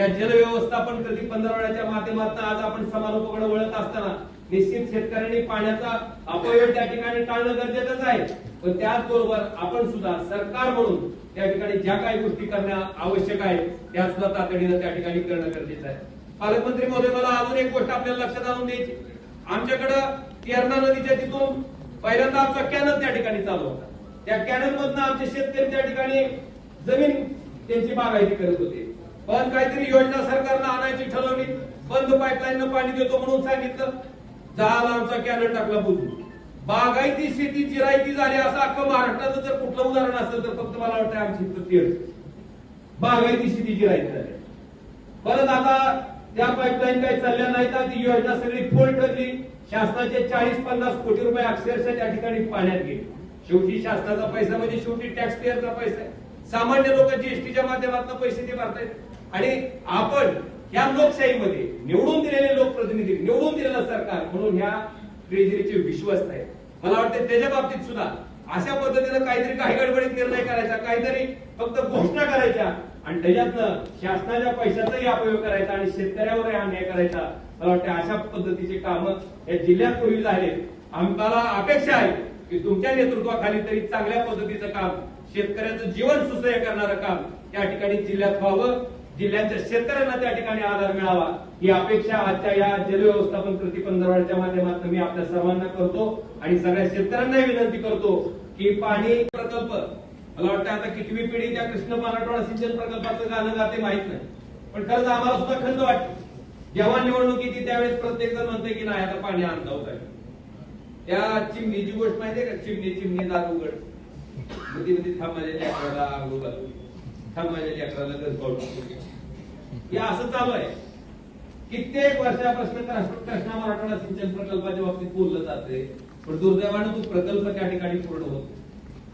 या जलव्यवस्थापन कृती पंधरवड्याच्या माध्यमातून आज आपण समारोपाकडे वळत असताना निश्चित शेतकऱ्यांनी पाण्याचा अपव्यय त्या ठिकाणी टाळणं गरजेचंच आहे. पण त्याचबरोबर आपण सुद्धा सरकार म्हणून त्या ठिकाणी ज्या काही गोष्टी करणं आवश्यक आहे त्या सुद्धा तातडीनं त्या ठिकाणी करणं गरजेचं आहे. पालकमंत्री महोदय मला अजून एक गोष्ट आपल्याला लक्षात आणून द्यायची. आमच्याकडं तेरणा नदीच्या तिथून पहिल्यांदा आमचा कॅनल त्या ठिकाणी चालू होता. त्या कॅनल मधनं आमचे शेतकरी त्या ठिकाणी जमीन त्यांची बागायती करत होते. पण काहीतरी योजना सरकारनं आणायची ठरवली. बंद पाईपलाईन पाणी देतो म्हणून सांगितलं. झाला आमचा कॅनल टाकला बुजून. बागायती शेती जिरायती झाली असं अख्खं महाराष्ट्राचं जर कुठलं उदाहरण असेल तर फक्त मला वाटतं आमची प्रत्येक बागायती शेती जिरायती झाली. परत आता त्या पाईपलाईन काही चालल्या नाहीत ती योजना सगळी फोल ठरली. शासनाचे चाळीस पन्नास कोटी रुपये अक्षरशः त्या ठिकाणी पाण्यात गेले. शेवटी शासनाचा पैसा म्हणजे शेवटी टॅक्स पेअरचा पैसा आहे. सामान्य लोक जीएसटीच्या माध्यमातून पैसे ते भरतायत. आणि आपण या लोकशाहीमध्ये निवडून दिलेले लोकप्रतिनिधी निवडून दिलेलं सरकार म्हणून ह्या ट्रेजरीचे विश्वस्त आहे. मला वाटतं त्याच्या बाबतीत सुद्धा अशा पद्धतीनं काहीतरी काही गडबडीत निर्णय करायचा काहीतरी फक्त घोषणा करायच्या आणि त्याच्यातनं शासनाच्या पैशाचाही अपयोग करायचा आणि शेतकऱ्यावरही अन्याय करायचा. मला वाटतं अशा पद्धतीचे काम या जिल्ह्यात पूर्वी झाले आम्हाला अपेक्षा आहे की तुमच्या नेतृत्वाखाली तरी चांगल्या पद्धतीचं काम शेतकऱ्याचं जीवन सुसह्य करणारं काम त्या ठिकाणी जिल्ह्यात व्हावं. जिल्ह्याच्या शेतकऱ्यांना त्या ठिकाणी आधार मिळावा ही अपेक्षा आजच्या या जलव्यवस्थापन कृती पंधरवड्याच्या माध्यमातून मी आपल्या सर्वांना करतो आणि सगळ्या शेतकऱ्यांनाही विनंती करतो की पाणी प्रकल्प मला वाटतं आता कितवी पिढी त्या कृष्ण मराठवाडा सिंचन प्रकल्पाचं गाणं गाते माहीत नाही. पण खरंच आम्हाला सुद्धा खंत वाटते. जेव्हा निवडणूक येते त्यावेळेस प्रत्येक जण म्हणते की नाही आता पाणी आणता होत आहे. त्या चिमणीची गोष्ट माहितीये का? चिमणी चिमणी दार उघड. मग ती म्हणते थांब माझ्या लेकराला आंघोळ थांब माझ्या लेकराला घर पाडू हे असं चालू आहे. कित्येक वर्षापासून कृष्णा मराठवाडा सिंचन प्रकल्पाच्या बाबतीत बोललं जाते पण दुर्दैवानं तो प्रकल्प त्या ठिकाणी पूर्ण होतो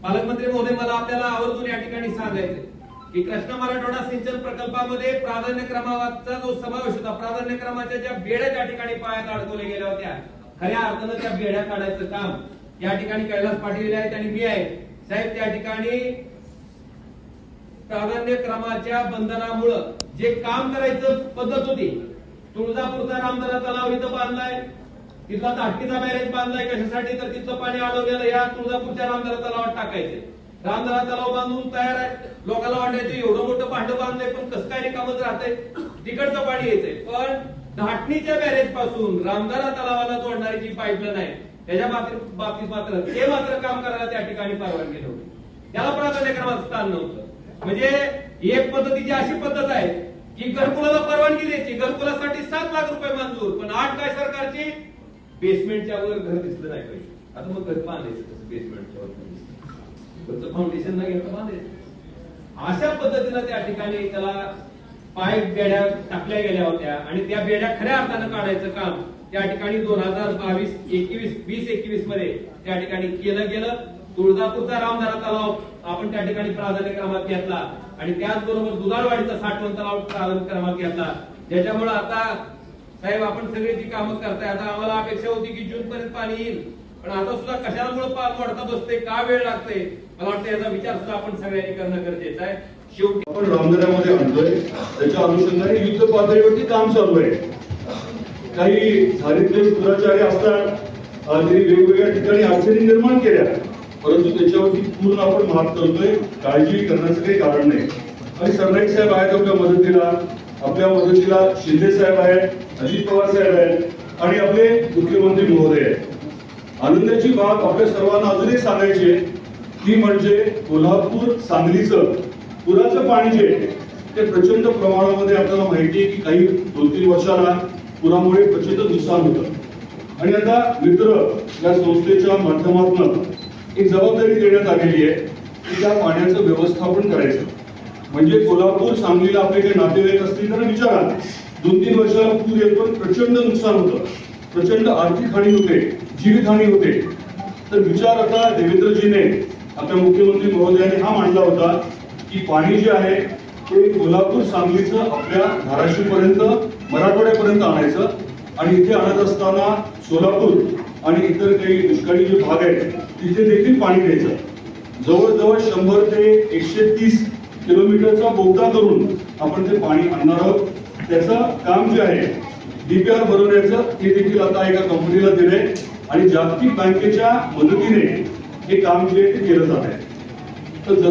पालकमंत्री महोदय मला आपल्याला आवर्जून या ठिकाणी सांगायचं की कृष्णा मराठवाडा सिंचन प्रकल्पामध्ये प्राधान्य क्रमाचा जो समावेश होता प्राधान्य क्रमाच्या ज्या बेड्या त्या ठिकाणी पायात अडकवल्या गेल्या होत्या. खऱ्या अर्थानं त्या बेड्या काढायचं काम या ठिकाणी कैलास पाटील आहेत आणि मी आहे. साहेब त्या ठिकाणी प्राधान्य क्रमाच्या बंधनामुळं जे काम करायचं पद्धत होती तुळजापूरचा रामदरा तलाव इथं बांधलाय तिथला ताटकीचा बॅरेज बांधलाय कशासाठी? तर तिथलं पाणी अडवलेलं या तुळजापूरच्या रामदरा तलावात टाकायचे. रामदरा तलाव बांधून तयार आहे. लोकांना वाटायचं एवढं मोठं भांड बांधलंय पण कसं काय रिकामच राहतंय? तिकडचं पाणी यायचंय. पण धाटणीच्या बॅरेजपासून रामदारा तलावाला जोडणारी जी पाईपलाईन आहे त्याच्या बाबतीत बाबतीत मात्र ते मात्र काम करायला त्या ठिकाणी परवानगी नव्हती. त्याला प्राधान्यक्रमात स्थान नव्हतं. म्हणजे एक पद्धतीची अशी पद्धत आहे की घरकुलाला परवानगी द्यायची. घरकुलासाठी सात लाख रुपये मंजूर पण आठ काय सरकारची? बेसमेंटच्या वर घर दिसलं नाही पाहिजे. आता मग घर बांधायचं कसं बेसमेंटच्या वर फाउंडेशन नाही घेतलं बांधायचं. अशा पद्धतीनं त्या ठिकाणी त्याला पाय बेड्या टाकल्या गेल्या होत्या आणि त्या बेड्या खऱ्या अर्थानं काढायचं काम त्या ठिकाणी दोन हजार बावीस एकवीस वीस एकवीसमध्ये त्या ठिकाणी केलं गेलं. तुळजापूरचा रामधारा तलाव आपण त्या ठिकाणी प्राधान्य क्रमांक घेतला. आणि त्याचबरोबर दुधारवाडीचा साठवण तलाव प्राधान्य क्रमांक घेतला. ज्याच्यामुळे आता साहेब आपण सगळी जी कामं करताय आता आम्हाला अपेक्षा होती की जून पर्यंत पाणी येईल. पण आता सुद्धा कशामुळे वाढता बसते का वेळ लागते मला वाटतं याचा विचार सुद्धा आपण सगळ्यांनी करणं गरजेचं आहे. शेवटी आपण रामदरामध्ये आणतोय. त्याच्या अनुषंगाने युद्ध पातळीवरती काम चालू आहे. काही दारिद्र्य दुराचारी असतात त्यांनी वेगवेगळ्या ठिकाणी अडचणी निर्माण केल्या. परंतु त्याच्यावरती पूर्ण आपण मात करतोय काळजी करण्याचं काही कारण नाही. आणि सरनाईक साहेब आहेत आपल्या मदतीला. आपल्या मदतीला शिंदे साहेब आहेत अजित पवार साहेब आहेत आणि आपले मुख्यमंत्री महोदय आहेत. आनंदाची बाब आपल्या सर्वांना अजूनही सांगायची आहे ती म्हणजे कोल्हापूर सांगलीचं पुराचं पाणी जे आहे, ते प्रचंड प्रमाणामध्ये आपल्याला माहिती आहे की काही दोन तीन वर्षाला पुरामुळे प्रचंड नुकसान होतं. आणि आता मित्र या संस्थेच्या माध्यमातून एक जबाबदारी देण्यात आलेली आहे की त्या पाण्याचं व्यवस्थापन करायचं. म्हणजे कोल्हापूर सांगलीला आपले काही नातेवाईक असतील तर विचारा. दोन तीन वर्षाला पूर येतो प्रचंड नुकसान होतं. प्रचंड आर्थिक हानी होते जीवितहानी होते. तर विचार आता देवेंद्रजीने आता मुख्यमंत्री महोदयाने हा मांडला होता की पाणी जे आहे ते कोल्हापूर सांगलीचं आपल्या धाराशिव पर्यंत मराठवाड्यापर्यंत आणायचं. आणि इथे आणत असताना सोलापूर आणि इतर काही दुष्काळी जे भाग आहेत तिथे देखील पाणी द्यायचं जवळजवळ शंभर ते एकशे तीस किलोमीटरचा बोगदा करून आपण ते पाणी आणणार आहोत. त्याचं काम जे आहे डीपीआर बनवण्याचं ते देखील आता एका कंपनीला दिलंय. आणि जागतिक बँकेच्या मदतीने हे काम जे आहे ते केलं जात आहे. तर